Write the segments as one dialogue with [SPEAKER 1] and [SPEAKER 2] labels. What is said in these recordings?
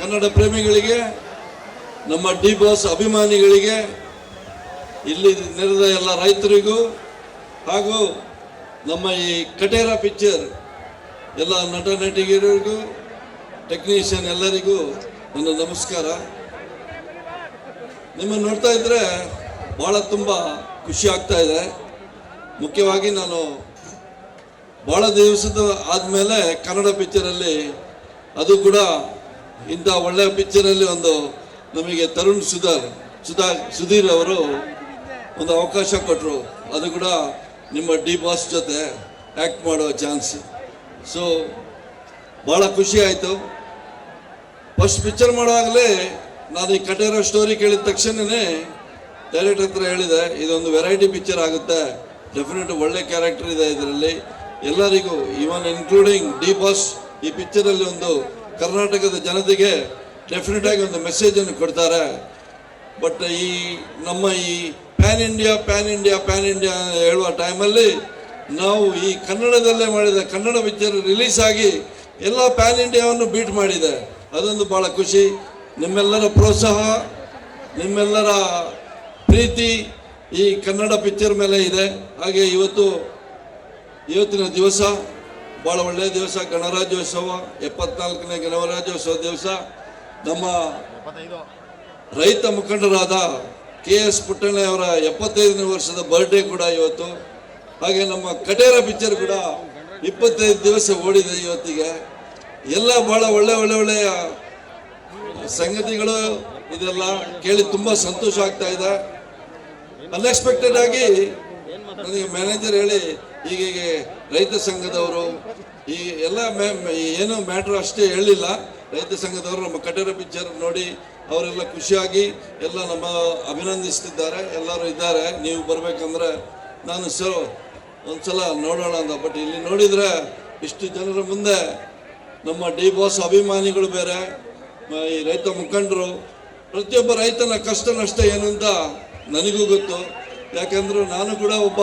[SPEAKER 1] ಕನ್ನಡ ಪ್ರೇಮಿಗಳಿಗೆ, ನಮ್ಮ D boss ಅಭಿಮಾನಿಗಳಿಗೆ, ಇಲ್ಲಿ ನೆರೆದ ಎಲ್ಲ ರೈತರಿಗೂ ಹಾಗೂ ನಮ್ಮ ಈ ಕಟೇರ ಪಿಕ್ಚರ್ ಎಲ್ಲ ನಟ ನಟಿಗರಿಗೂ, ಟೆಕ್ನಿಷಿಯನ್ ಎಲ್ಲರಿಗೂ ನನ್ನ ನಮಸ್ಕಾರ. ನಿಮ್ಮನ್ನು ನೋಡ್ತಾ ಇದ್ರೆ ಭಾಳ ತುಂಬ ಖುಷಿ ಆಗ್ತಾ ಇದೆ. ಮುಖ್ಯವಾಗಿ ನಾನು ಭಾಳ ದಿವಸದ ಆದಮೇಲೆ ಕನ್ನಡ ಪಿಕ್ಚರಲ್ಲಿ ಅದು ಕೂಡ ಇಂಥ ಒಳ್ಳೆಯ ಪಿಕ್ಚರಲ್ಲಿ ಒಂದು ನಮಗೆ ತರುಣ್ ಸುಧಾರ್ ಸುಧಾ ಸುಧೀರ್ ಅವರು ಒಂದು ಅವಕಾಶ ಕೊಟ್ಟರು ಅದು ಕೂಡ ನಿಮ್ಮ ಡಿ ಬಾಸ್ ಜೊತೆ ಆ್ಯಕ್ಟ್ ಮಾಡೋ ಚಾನ್ಸ್ ಸೊ ಭಾಳ ಖುಷಿ ಆಯಿತು. ಫಸ್ಟ್ ಪಿಕ್ಚರ್ ಮಾಡುವಾಗಲೇ ನಾನು ಈ ಕಟೇರ ಸ್ಟೋರಿ ಕೇಳಿದ ತಕ್ಷಣವೇ ಡೈರೆಕ್ಟರ್ ಹತ್ರ ಹೇಳಿದೆ, ಇದೊಂದು ವೆರೈಟಿ ಪಿಕ್ಚರ್ ಆಗುತ್ತೆ. ಡೆಫಿನೆಟ್ ಒಳ್ಳೆ ಕ್ಯಾರೆಕ್ಟರ್ ಇದೆ ಇದರಲ್ಲಿ. ಎಲ್ಲರಿಗೂ ಈವನ್ ಇನ್ಕ್ಲೂಡಿಂಗ್ ಡಿ ಬಾಸ್, ಈ ಪಿಕ್ಚರಲ್ಲಿ ಒಂದು ಕರ್ನಾಟಕದ ಜನತೆಗೆ ಡೆಫಿನೆಟ್ ಆಗಿ ಒಂದು ಮೆಸೇಜ್ ಅನ್ನು ಕೊಡ್ತಾರೆ. ಬಟ್ ಈ ನಮ್ಮ ಈ pan India pan India pan India ಹೇಳುವ ಟೈಮಲ್ಲಿ ನಾವು ಈ ಕನ್ನಡದಲ್ಲೇ ಮಾಡಿದ ಕನ್ನಡ ಪಿಕ್ಚರ್ ರಿಲೀಸ್ ಆಗಿ ಎಲ್ಲ ಪ್ಯಾನ್ ಇಂಡಿಯಾವನ್ನು ಬೀಟ್ ಮಾಡಿದೆ. ಅದೊಂದು ಭಾಳ ಖುಷಿ. ನಿಮ್ಮೆಲ್ಲರ ಪ್ರೋತ್ಸಾಹ, ನಿಮ್ಮೆಲ್ಲರ ಪ್ರೀತಿ ಈ ಕನ್ನಡ ಪಿಕ್ಚರ್ ಮೇಲೆ ಇದೆ. ಹಾಗೆ ಇವತ್ತು, ಇವತ್ತಿನ ದಿವಸ ಭಾಳ ಒಳ್ಳೆಯ ದಿವಸ, ಗಣರಾಜ್ಯೋತ್ಸವ, ಎಪ್ಪತ್ನಾಲ್ಕನೇ ಗಣರಾಜ್ಯೋತ್ಸವ ದಿವಸ. ನಮ್ಮ ರೈತ ಮುಖಂಡರಾದ ಕೆ ಎಸ್ ಅವರ ಎಪ್ಪತ್ತೈದನೇ ವರ್ಷದ ಬರ್ಡೇ ಕೂಡ ಇವತ್ತು. ಹಾಗೆ ನಮ್ಮ ಕಟೇರ ಪಿಕ್ಚರ್ ಕೂಡ ಇಪ್ಪತ್ತೈದು ದಿವಸ ಓಡಿದೆ ಇವತ್ತಿಗೆ. ಎಲ್ಲ ಭಾಳ ಒಳ್ಳೆ ಒಳ್ಳೆ ಒಳ್ಳೆಯ ಸಂಗತಿಗಳು ಇದೆಲ್ಲ ಕೇಳಿ ತುಂಬ ಸಂತೋಷ ಆಗ್ತಾ ಇದೆ. ಅನ್ಎಕ್ಸ್ಪೆಕ್ಟೆಡ್ ಆಗಿ ನನಗೆ ಮ್ಯಾನೇಜರ್ ಹೇಳಿ ಹೀಗೆ ರೈತ ಸಂಘದವರು ಈ ಎಲ್ಲ ಏನು ಮ್ಯಾಟ್ರ್ ಅಷ್ಟೇ ಹೇಳಿಲ್ಲ ರೈತ ಸಂಘದವರು ನಮ್ಮ ಕಟೇರ ಪಿಕ್ಚರ್ ನೋಡಿ ಅವರೆಲ್ಲ ಖುಷಿಯಾಗಿ ಎಲ್ಲ ನಮ್ಮ ಅಭಿನಂದಿಸ್ತಿದ್ದಾರೆ. ಎಲ್ಲರೂ ಇದ್ದಾರೆ. ನೀವು ಬರಬೇಕಂದ್ರೆ ನಾನು ಸ, ಒಂದ್ಸಲ ನೋಡೋಣ ಅಂತ. ಬಟ್ ಇಲ್ಲಿ ನೋಡಿದರೆ ಇಷ್ಟು ಜನರ ಮುಂದೆ ನಮ್ಮ ಡಿ ಬಾಸ್ ಅಭಿಮಾನಿಗಳು ಬೇರೆ ಈ ರೈತ ಮುಖಂಡರು, ಪ್ರತಿಯೊಬ್ಬ ರೈತನ ಕಷ್ಟ ನಷ್ಟ ಏನು ಅಂತ ನನಗೂ ಗೊತ್ತು. ಯಾಕಂದ್ರೆ ನಾನು ಕೂಡ ಒಬ್ಬ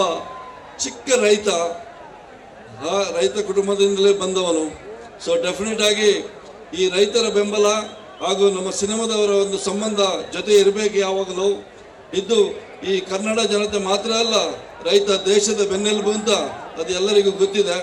[SPEAKER 1] ಚಿಕ್ಕ ರೈತ. ರೈತ ಕುಟುಂಬದಿಂದಲೇ ಬಂದವನು. ಸೊ ಡೆಫಿನೆಟ್ ಆಗಿ ಈ ರೈತರ ಬೆಂಬಲ ಹಾಗೂ ನಮ್ಮ ಸಿನಿಮಾದವರ ಒಂದು ಸಂಬಂಧ ಜೊತೆ ಇರಬೇಕು ಯಾವಾಗಲೂ. ಇದ್ದು ಈ ಕನ್ನಡ ಜನತೆ ಮಾತ್ರ ಅಲ್ಲ, ರೈತ ದೇಶದ ಬೆನ್ನೆಲುಬು ಅಂತ ಅದು ಎಲ್ಲರಿಗೂ ಗೊತ್ತಿದೆ.